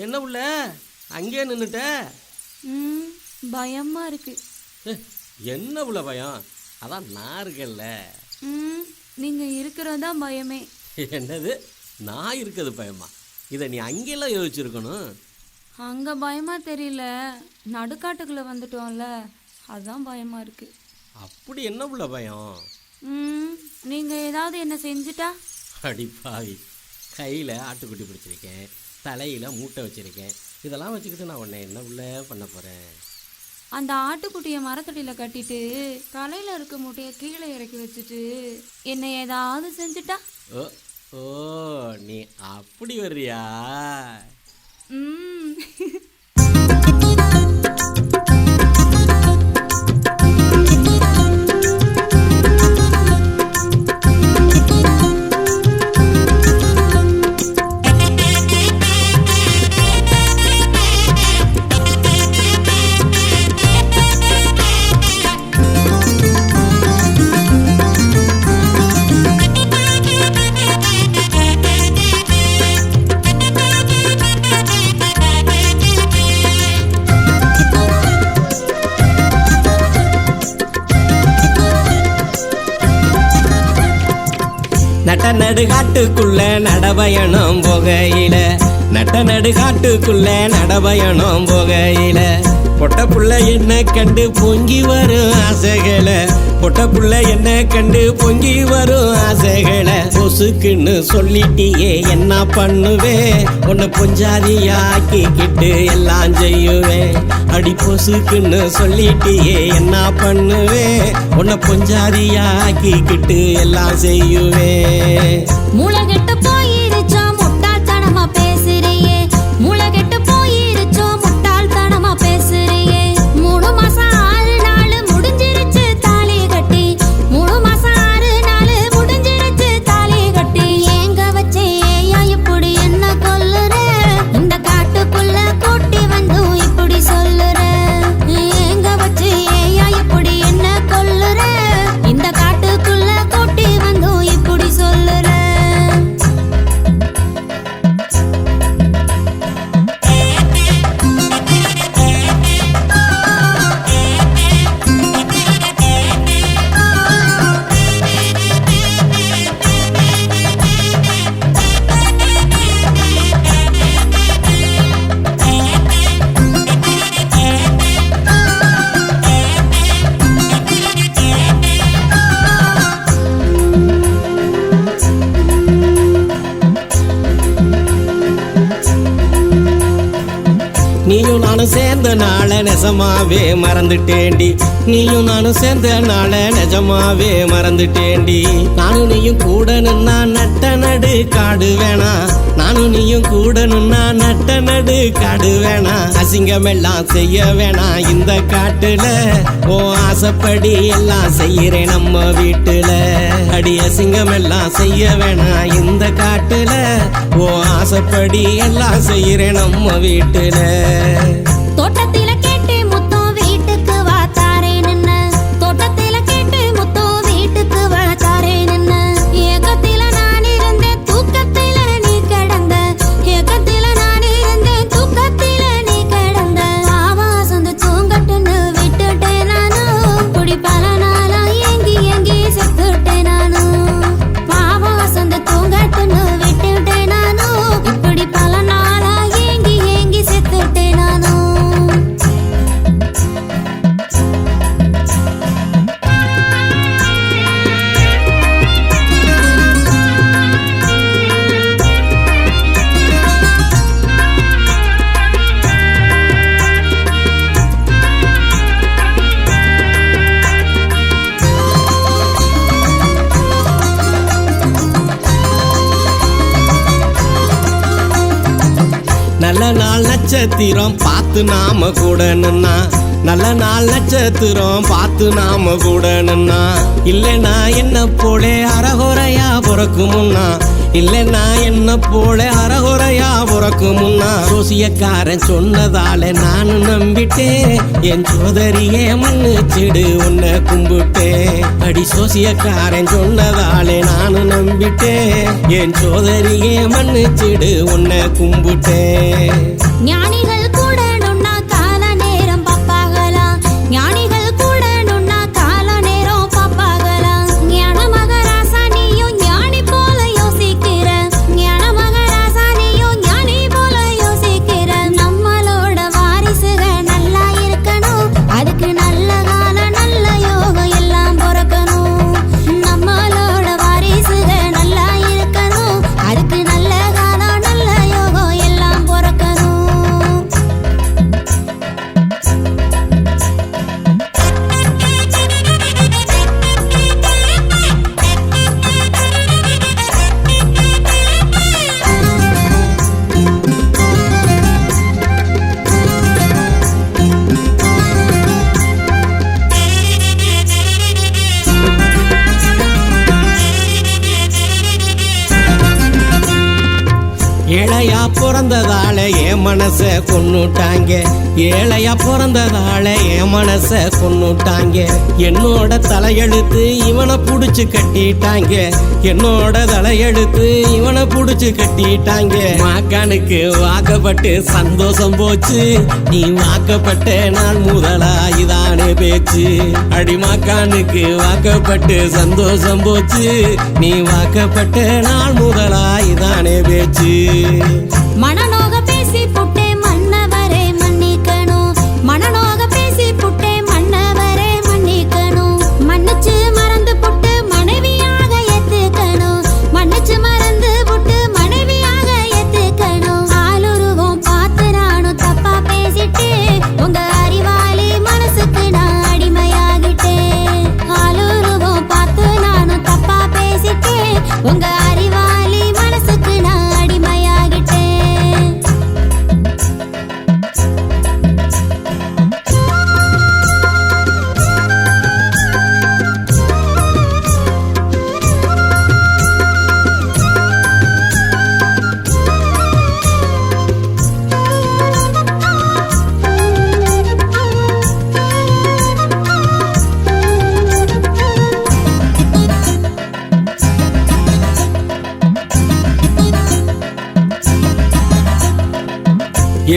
என்ன உள்ள? அங்கேயே நின்னுட்ட. ம் பயமா இருக்கு. என்ன உள்ள பயம்? அதான் நான் இருக்கேன்ல. ம் நீங்க இருக்கிறதா பயமே. என்னது? நான் இருக்கிறது பயமா? இதை நீ அங்கெல்லாம் யோசிச்சிருக்கணும். அங்க பயமா தெரியல. நடுக்காட்டுக்குள்ள வந்துட்டோம்ல. அதான் பயமா இருக்கு. அப்படி என்ன உள்ள பயம்? ம் நீங்க ஏதாவது என்ன செஞ்சுட்டா? அடி பாவி. கையில் ஆட்டுக்குட்டி பிடிச்சிருக்கேன். தலையில் மூட்டை வச்சிருக்கேன். இதெல்லாம் வச்சுக்கிட்டு நான் உன்னை என்ன உள்ள பண்ண போகிறேன் அந்த ஆட்டுக்குட்டியை மரத்தடியில கட்டிட்டு தலையில இருக்க மூட்டையை கீழே இறக்கி வச்சுட்டு என்ன ஏதாவது செஞ்சுட்டா? ஓ ஓ நீ அப்படி வர்றியா? ம். நட்ட நடுகாட்டுக்குள்ள நடபயணம் போகையில. நட்ட நடுகாட்டுக்குள்ள நடபயணம் போகையில. பொட்ட புள்ள என்ன கண்டு பொங்கி வரும் ஆசை. பொட்ட புள்ள என்ன கண்டு பொங்கி வரும் ஆசைகளை பொசுக்குன்னு சொல்லிட்டியே என்ன பண்ணுவேன் உன்னை பொஞ்சாதியாக்கிக்கிட்டு எல்லாம் செய்யுவேன் அடி பொசுக்குன்னு சொல்லிட்டியே என்ன பண்ணுவேன் உன்னை பொஞ்சாதியாக்கிக்கிட்டு எல்லாம் செய்யுவேன் மூளை கெட்டு சேர்ந்த நாள நெசமாவே மறந்துட்டேண்டி நீயும் நானும் சேர்ந்த நாள நிஜமாவே மறந்துட்டேண்டி நானும் நீயும் கூட நின்னா நட்ட நடு காடு வேணா நானும் நீயும் கூட நின்னா நட்ட நடு காடு வேணா அசிங்கம் எல்லாம் செய்ய வேணாம் இந்த காட்டுல. ஓ ஆசைப்படி எல்லாம் செய்யறேன் நம்ம வீட்டுல. அடி அசிங்கம் எல்லாம் செய்ய வேணாம் இந்த காட்டுல. ஓ ஆசைப்படி எல்லாம் செய்யறேன் நம்ம வீட்டுல. நட்சத்திரம் பார்த்து நாம கூட நின்னா. நல்ல நாள் நட்சத்திரம் பார்த்து நாம கூட நின்னா. இல்லைனா என்ன போலே? அறகுறையா பிறக்குமுன்னா இல்லைன்னா என்ன போல அறகுறையா உறக்கு முன்னா? சோசியக்காரன் சொன்னதால நானும் நம்பிட்டேன். என் சோதரியே மன்னிச்சிடு உன்னை கும்பிட்டேன். அடி சோசியக்காரன் சொன்னதாலே நானும் நம்பிட்டேன். என் சோதரியே மன்னிச்சிடு உன்னை கும்பிட்டேன். ஞானிகள் ஏழையா என் மனச கொன்னுட்டாங்க. ஏழையா பிறந்ததால என் மனச கொன்னுட்டாங்க. என்னோட தலையெழுத்து இவனை புடிச்சு கட்டிட்டாங்க. என்னோட தலையெழுத்து இவனை புடிச்சு கட்டிட்டாங்க. மாக்கானுக்கு வாக்கப்பட்டு சந்தோஷம் போச்சு. நீ வாக்கப்பட்ட நாள் முதலா இதானே பேச்சு. அடி மாக்கானுக்கு வாக்கப்பட்டு சந்தோஷம் போச்சு. நீ வாக்கப்பட்ட நாள் முதலா இதானே பேச்சு. மன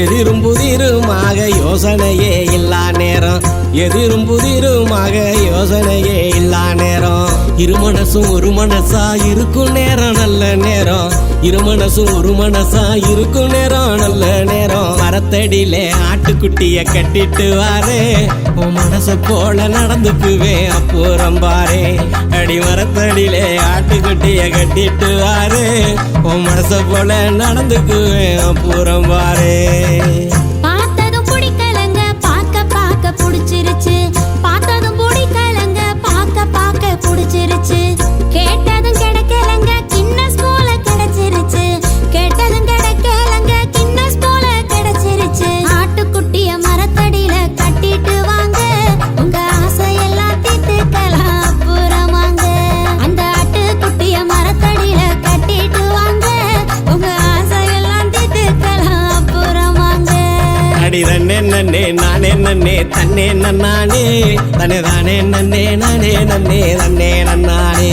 எதிரும் புதிருமாக யோசனையே இல்லா நேரம். எதிரும் புதிருமாக யோசனையே இல்லா நேரம். இரு மனசும் ஒரு மனசா இருக்கும் நேரம் நல்ல நேரம். இரு மனசும் ஒரு மனசா இருக்கும் நேரம் நல்ல நேரம். மரத்தடியில ஆட்டுக்குட்டிய கட்டிட்டு வாரே. உன் மனச போல நடந்துக்குவேன் அப்புறம் பாரே அடி மரத்தடியில ஆட்டுக்குட்டிய கட்டிட்டு வாரே. உன் மனச போல நடந்துக்குவேன் அப்புறம் பாரே தன்னே நன்னானே தனே தானே நன்னே நானே நன்னே தன்னே நன்னானே.